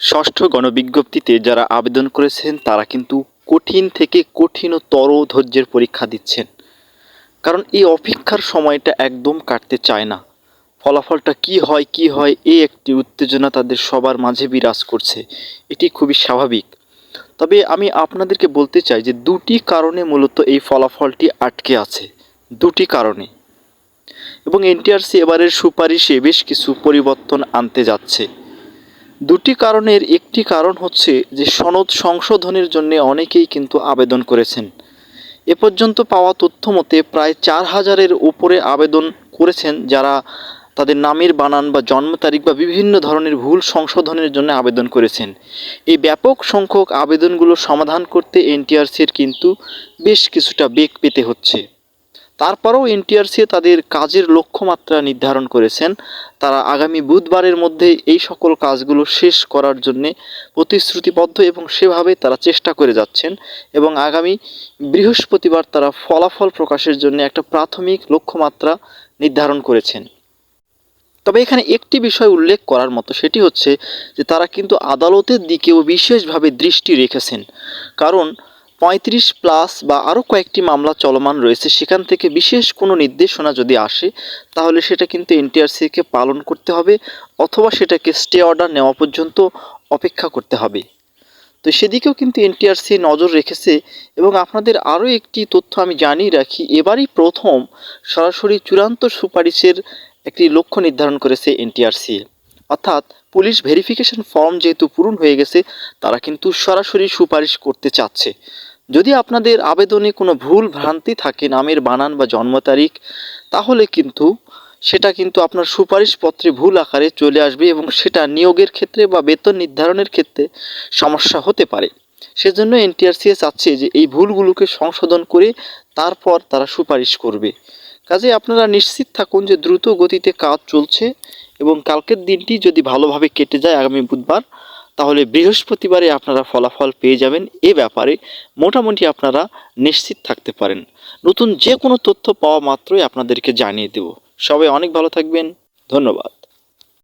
ষষ্ঠ গণবিজ্ঞপ্তিতে যারা আবেদন করেছেন, তারা কিন্তু কঠিন থেকে কঠিনতর ধৈর্যের পরীক্ষা দিচ্ছেন। কারণ এই অপেক্ষার সময়টা একদম কাটতে চায় না। ফলাফলটা কি হয় কি হয় এই একটি উত্তেজনা তাদের সবার মাঝে বিরাজ করছে। এটি খুবই স্বাভাবিক। তবে আমি আপনাদেরকে বলতে চাই যে দুটি কারণে মূলত এই ফলাফলটি আটকে আছে। দুটি কারণে। এবং এনটিআরসি এবারের সুপারিশে বেশ কিছু পরিবর্তন আনতে যাচ্ছে। দুটি কারণের একটি কারণ হচ্ছে যে সনদ সংশোধনের জন্য অনেকেই কিন্তু আবেদন করেছেন। এ পর্যন্ত পাওয়া তথ্য মতে প্রায় চার হাজারের উপরে আবেদন করেছেন যারা তাদের নামের বানান বা জন্ম তারিখ বা বিভিন্ন ধরনের ভুল সংশোধনের জন্য আবেদন করেছেন। এই ব্যাপক সংখ্যক আবেদনগুলো সমাধান করতে এনটিআরসির কিন্তু বেশ কিছুটা বেগ পেতে হচ্ছে। তারপরেও এনটিআরসি তাদের কাজের লক্ষ্যমাত্রা নির্ধারণ করেছেন। তারা আগামী বুধবারের মধ্যে এই সকল কাজগুলো শেষ করার জন্যে প্রতিশ্রুতিবদ্ধ এবং সেভাবে তারা চেষ্টা করে যাচ্ছেন এবং আগামী বৃহস্পতিবার তারা ফলাফল প্রকাশের জন্য একটা প্রাথমিক লক্ষ্যমাত্রা নির্ধারণ করেছেন। তবে এখানে একটি বিষয় উল্লেখ করার মতো, সেটি হচ্ছে যে তারা কিন্তু আদালতের দিকেও বিশেষভাবে দৃষ্টি রেখেছেন। কারণ পঁয়ত্রিশ প্লাস বা আরও কয়েকটি মামলা চলমান রয়েছে, সেখান থেকে বিশেষ কোনো নির্দেশনা যদি আসে, তাহলে সেটা কিন্তু এনটিআরসিকে পালন করতে হবে অথবা সেটাকে স্টে অর্ডার নেওয়া পর্যন্ত অপেক্ষা করতে হবে। তো সেদিকেও কিন্তু এনটিআরসি নজর রেখেছে এবং আপনাদের আরও একটি তথ্য আমি জানিয়ে রাখি, এবারই প্রথম সরাসরি চূড়ান্ত সুপারিশের একটি লক্ষ্য নির্ধারণ করেছে এনটিআরসি। অর্থাৎ পুলিশ ভেরিফিকেশন ফর্ম যেহেতু পূরণ হয়ে গেছে, তারা কিন্তু সরাসরি সুপারিশ করতে চাচ্ছে। যদি আপনাদের আবেদনে কোনো ভুল ভ্রান্তি থাকে নামের বানান বা জন্ম তারিখ, তাহলে কিন্তু সেটা কিন্তু আপনার সুপারিশপত্রে ভুল আকারে চলে আসবে এবং সেটা নিয়োগের ক্ষেত্রে বা বেতন নির্ধারণের ক্ষেত্রে সমস্যা হতে পারে। সেজন্য এনটিআরসিএ চাচ্ছে যে এই ভুলগুলোকে সংশোধন করে তারপর তারা সুপারিশ করবে। কাজে আপনারা নিশ্চিত থাকুন যে দ্রুত গতিতে কাজ চলছে এবং কালকের দিনটি যদি ভালোভাবে কেটে যায় আগামী বুধবার তাহলে বৃহস্পতিবারে আপনারা ফলাফল পেয়ে যাবেন। এ ব্যাপারে মোটামুটি আপনারা নিশ্চিত থাকতে পারেন। নতুন যে কোনো তথ্য পাওয়া মাত্রই আপনাদেরকে জানিয়ে দেব। সবাই অনেক ভালো থাকবেন। ধন্যবাদ।